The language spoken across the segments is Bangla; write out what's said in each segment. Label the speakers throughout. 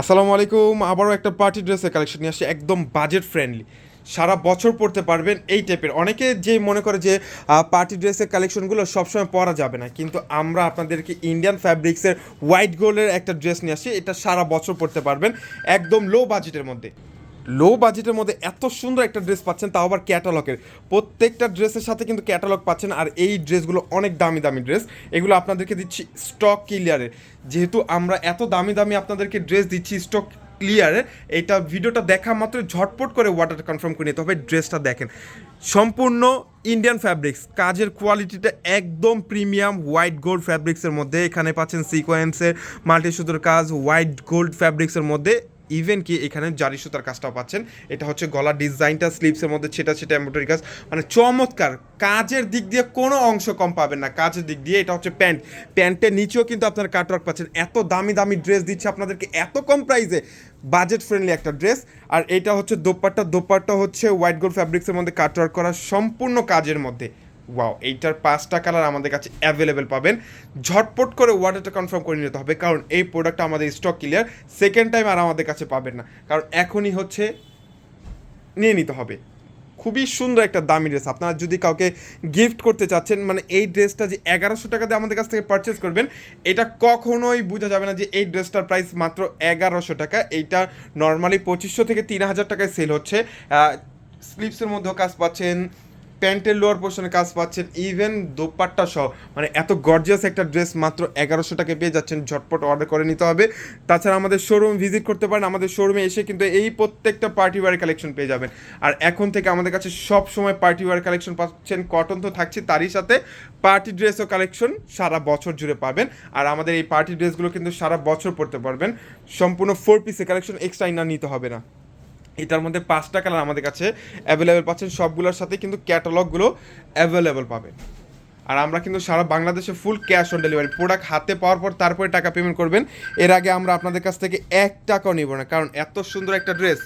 Speaker 1: আসসালামু আলাইকুম, আবারও একটা পার্টি ড্রেসের কালেকশন নিয়ে আসছে, একদম বাজেট ফ্রেন্ডলি সারা বছর পরতে পারবেন এই টাইপের অনেকে যে মনে করে যে পার্টি ড্রেসের কালেকশনগুলো সবসময় পরা যাবে না, কিন্তু আমরা আপনাদেরকে ইন্ডিয়ান ফ্যাব্রিক্সের হোয়াইট গোল্ডের একটা ড্রেস নিয়ে আসছি, এটা সারা বছর পরতে পারবেন, একদম লো বাজেটের মধ্যে। লো বাজেটের মধ্যে এত সুন্দর একটা ড্রেস পাচ্ছেন, তাও আবার ক্যাটালগের প্রত্যেকটা ড্রেসের সাথে কিন্তু ক্যাটালগ পাচ্ছেন, আর এই ড্রেসগুলো অনেক দামি দামি ড্রেস এগুলো আপনাদেরকে দিচ্ছি স্টক ক্লিয়ারে যেহেতু আমরা এত দামি দামি আপনাদেরকে ড্রেস দিচ্ছি স্টক ক্লিয়ারে এটা ভিডিওটা দেখা মাত্র ঝটপট করে ওয়াটার কনফার্ম করে নিতে হবে ড্রেসটা দেখেন। সম্পূর্ণ ইন্ডিয়ান ফ্যাব্রিক্স কাজের কোয়ালিটিটা একদম প্রিমিয়াম হোয়াইট গোল্ড ফ্যাব্রিক্সের মধ্যে। এখানে পাচ্ছেন সিকোয়েন্সের মাল্টি সুতোর কাজ হোয়াইট গোল্ড ফ্যাব্রিক্সের মধ্যে। ইভেন কি এখানে জারি সুতার কাজটাও পাচ্ছেন, এটা হচ্ছে গলার ডিজাইনটা স্লিপসের মধ্যে সেটা ছেটা এমব্রয়ডারি কাজ। মানে চমৎকার, কাজের দিক দিয়ে কোনো অংশ কম পাবেন না, কাজের দিক দিয়ে, এটা হচ্ছে প্যান্ট। প্যান্টের নিচেও কিন্তু আপনার কাটওয়ার্ক পাচ্ছেন। এত দামি দামি ড্রেস দিচ্ছে আপনাদেরকে, এত কম প্রাইসে বাজেট ফ্রেন্ডলি একটা ড্রেস আর এটা হচ্ছে দোপাট্টা দোপাট্টা হচ্ছে হোয়াইট গোল্ড ফ্যাব্রিক্সের মধ্যে কাটওয়ার্ক করা সম্পূর্ণ কাজের মধ্যে। ওয়াও এইটার পাঁচটা কালার আমাদের কাছে অ্যাভেলেবেল পাবেন। ঝটপট করে ওয়াটারটা কনফার্ম করে নিতে হবে, কারণ এই প্রোডাক্টটা আমাদের স্টক ক্লিয়ার সেকেন্ড টাইম আর আমাদের কাছে পাবেন না। কারণ এখনই হচ্ছে নিয়ে নিতে হবে। খুবই সুন্দর একটা দামি ড্রেস আপনারা যদি কাউকে গিফট করতে চাচ্ছেন মানে এই ড্রেসটা যে এগারোশো টাকা দিয়ে আমাদের কাছ থেকে পারচেস করবেন, এটা কখনোই বোঝা যাবে না যে এই ড্রেসটার প্রাইস মাত্র এগারোশো টাকা। এইটা নর্মালি পঁচিশশো থেকে তিন হাজার টাকায় সেল হচ্ছে। স্লিপসের মধ্যেও কাজ পাচ্ছেন প্যান্টের লোয়ার পোর্শনে কাজ পাচ্ছেন ইভেন দোপাট্টা সহ। মানে এত গর্জিয়াস একটা ড্রেস মাত্র এগারোশো টাকা পেয়ে যাচ্ছেন, ঝটপট অর্ডার করে নিতে হবে। তাছাড়া আমাদের শোরুম ভিজিট করতে পারেন, আমাদের শোরুমে এসে কিন্তু এই প্রত্যেকটা পার্টি ওয়ার কালেকশন পেয়ে যাবেন। আর এখন থেকে আমাদের কাছে সব সময় পার্টি ওয়ার কালেকশন পাচ্ছেন কটন তো থাকছে তারই সাথে। পার্টি ড্রেসও কালেকশন সারা বছর জুড়ে পাবেন। আর আমাদের এই পার্টি ড্রেসগুলো কিন্তু সারা বছর পরতে পারবেন। সম্পূর্ণ ফোর পিসের কালেকশন এক্সট্রা ইনার নিতে হবে না। এটার মধ্যে পাঁচটা কালার আমাদের কাছে অ্যাভেলেবেল পাচ্ছেন। সবগুলোর সাথে কিন্তু ক্যাটালগুলো অ্যাভেলেবেল পাবেন আর আমরা কিন্তু সারা বাংলাদেশে full cash on delivery product হাতে পাওয়ার পর তারপরে টাকা পেমেন্ট করবেন। এর আগে আমরা আপনাদের কাছ থেকে এক টাকাও নিব না কারণ এত সুন্দর একটা ড্রেস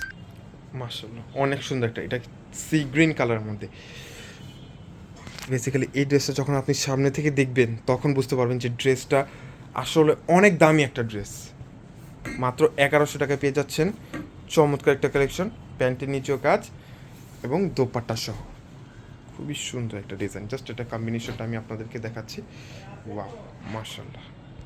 Speaker 1: মার্শাল্লাহ অনেক সুন্দর একটা এটা সি গ্রিন কালারের মধ্যে। বেসিক্যালি এই ড্রেসটা যখন আপনি সামনে থেকে দেখবেন তখন বুঝতে পারবেন যে ড্রেসটা আসলে অনেক দামি একটা ড্রেস মাত্র এগারোশো টাকা পেয়ে যাচ্ছেন। চমৎকার একটা কালেকশন প্যান্টের নিচেও কাজ এবং দোপাট্টা সহ। খুবই সুন্দর একটা ডিজাইন জাস্ট এটা কম্বিনেশনটা আমি আপনাদেরকে দেখাচ্ছি। ওয়াও মার্শাল্লাহ